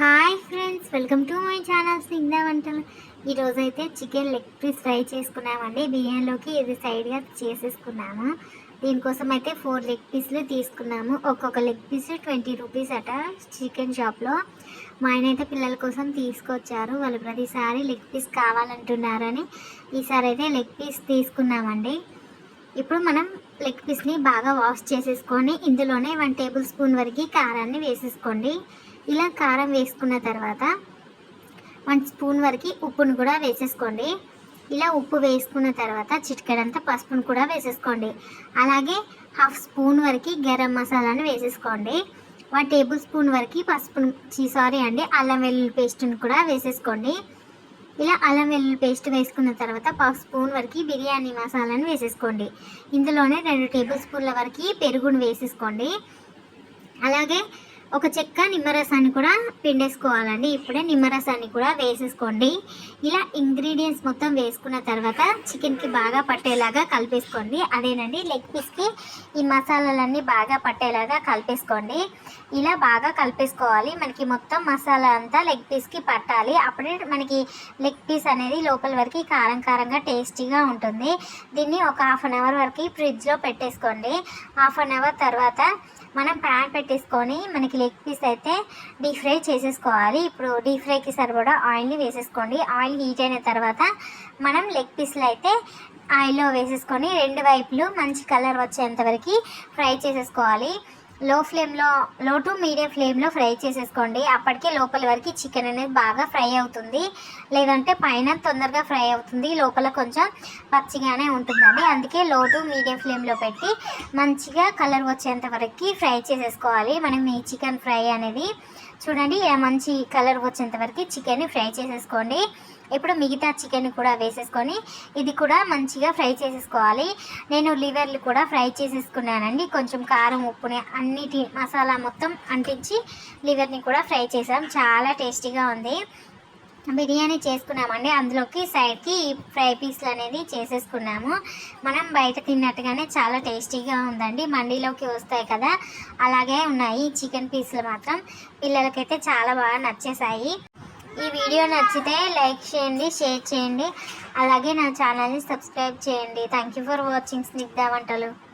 Hi friends welcome to my channel Snigdha వంటలు ఈరోజు అయితే చికెన్ లెగ్ పీస్ ఫ్రై చేసుకున్నామండి. బిర్యానీలోకి ఇది సైడ్గా చేసేసుకున్నాము. దీనికోసం అయితే ఫోర్ లెగ్ పీస్లు తీసుకున్నాము. ఒక్కొక్క లెగ్ పీస్ ట్వంటీ రూపీస్ అట చికెన్ షాప్లో మా ఆయన అయితే పిల్లల కోసం తీసుకొచ్చారు. వాళ్ళు ప్రతిసారి లెగ్ పీస్ కావాలంటున్నారని ఈసారి అయితే లెగ్ పీస్ తీసుకున్నామండి. ఇప్పుడు మనం లెగ్ పీస్ని బాగా వాష్ చేసేసుకొని ఇందులోనే వన్ టేబుల్ స్పూన్ వరకు కారాన్ని వేసేసుకోండి. ఇలా కారం వేసుకున్న తర్వాత వన్ స్పూన్ వరకు ఉప్పును కూడా వేసేసుకోండి. ఇలా ఉప్పు వేసుకున్న తర్వాత చిటికెడంతా పసుపును కూడా వేసేసుకోండి. అలాగే హాఫ్ స్పూన్ వరకు గరం మసాలాను వేసేసుకోండి. వన్ టేబుల్ స్పూన్ వరకు పసుపును సారీ అండి అల్లం వెల్లుల్లి పేస్ట్ని కూడా వేసేసుకోండి. ఇలా అల్లం వెల్లుల్లి పేస్ట్ వేసుకున్న తర్వాత పావు స్పూన్ వరకు బిర్యానీ మసాలాను వేసేసుకోండి. ఇందులోనే రెండు టేబుల్ స్పూన్ల వరకు పెరుగును వేసేసుకోండి. అలాగే ఒక చెక్క నిమ్మరసాన్ని కూడా పిండేసుకోవాలండి. ఇప్పుడే నిమ్మరసాన్ని కూడా వేసేసుకోండి. ఇలా ఇంగ్రీడియంట్స్ మొత్తం వేసుకున్న తర్వాత చికెన్కి బాగా పట్టేలాగా కలిపేసుకోండి. అదేనండి లెగ్ పీస్కి ఈ మసాలాలన్నీ బాగా పట్టేలాగా కలిపేసుకోండి. ఇలా బాగా కలిపేసుకోవాలి. మనకి మొత్తం మసాలా అంతా లెగ్ పీస్కి పట్టాలి. అప్పుడే మనకి లెగ్ పీస్ అనేది లోపల వరకు కారం కారంగా టేస్టీగా ఉంటుంది. దీన్ని ఒక హాఫ్ అన్ అవర్ వరకు ఫ్రిడ్జ్లో పెట్టేసుకోండి. హాఫ్ అన్ అవర్ తర్వాత మనం ప్యాన్ పెట్టేసుకొని మనకి లెగ్ పీస్ అయితే డీప్ ఫ్రై చేసేసుకోవాలి. ఇప్పుడు డీప్ ఫ్రైకి సరిపడా ఆయిల్ని వేసేసుకోండి. ఆయిల్ హీట్ అయిన తర్వాత మనం లెగ్ పీస్లు అయితే ఆయిల్లో వేసేసుకొని రెండు వైపులు మంచి కలర్ వచ్చేంత వరకు ఫ్రై చేసేసుకోవాలి. లో ఫ్లేమ్లో లో టు మీడియం ఫ్లేమ్లో ఫ్రై చేసేసుకోండి. అప్పటికే లోపల వరకు చికెన్ అనేది బాగా ఫ్రై అవుతుంది. లేదంటే పైన తొందరగా ఫ్రై అవుతుంది. లోపల కొంచెం పచ్చిగానే ఉంటుందండి. అందుకే లో టు మీడియం ఫ్లేమ్లో పెట్టి మంచిగా కలర్ వచ్చేంత వరకు ఫ్రై చేసేసుకోవాలి. మనం ఈ చికెన్ ఫ్రై అనేది చూడండి మంచి కలర్ వచ్చేంత వరకు చికెన్ ఫ్రై చేసేసుకోండి. ఇప్పుడు మిగతా చికెన్ కూడా వేసేసుకొని ఇది కూడా మంచిగా ఫ్రై చేసేసుకోవాలి. నేను లివర్లు కూడా ఫ్రై చేసేసుకున్నానండి. కొంచెం కారం ఉప్పుని అన్నిటి మసాలా మొత్తం అంటించి లివర్ని కూడా ఫ్రై చేసాం చాలా టేస్టీగా ఉంది. బిర్యానీ చేసుకున్నామండి. అందులోకి సైడ్కి ఫ్రై పీస్లు అనేది చేసేసుకున్నాము. మనం బయట తిన్నట్టుగానే చాలా టేస్టీగా ఉందండి. మండీలోకి వస్తాయి కదా అలాగే ఉన్నాయి చికెన్ పీస్లు మాత్రం. పిల్లలకైతే చాలా బాగా నచ్చేసాయి ఈ వీడియో నచ్చితే లైక్ చేయండి షేర్ చేయండి. అలాగే నా ఛానల్ని సబ్స్క్రైబ్ చేయండి. Thank you for watching Snigdha వంటలు.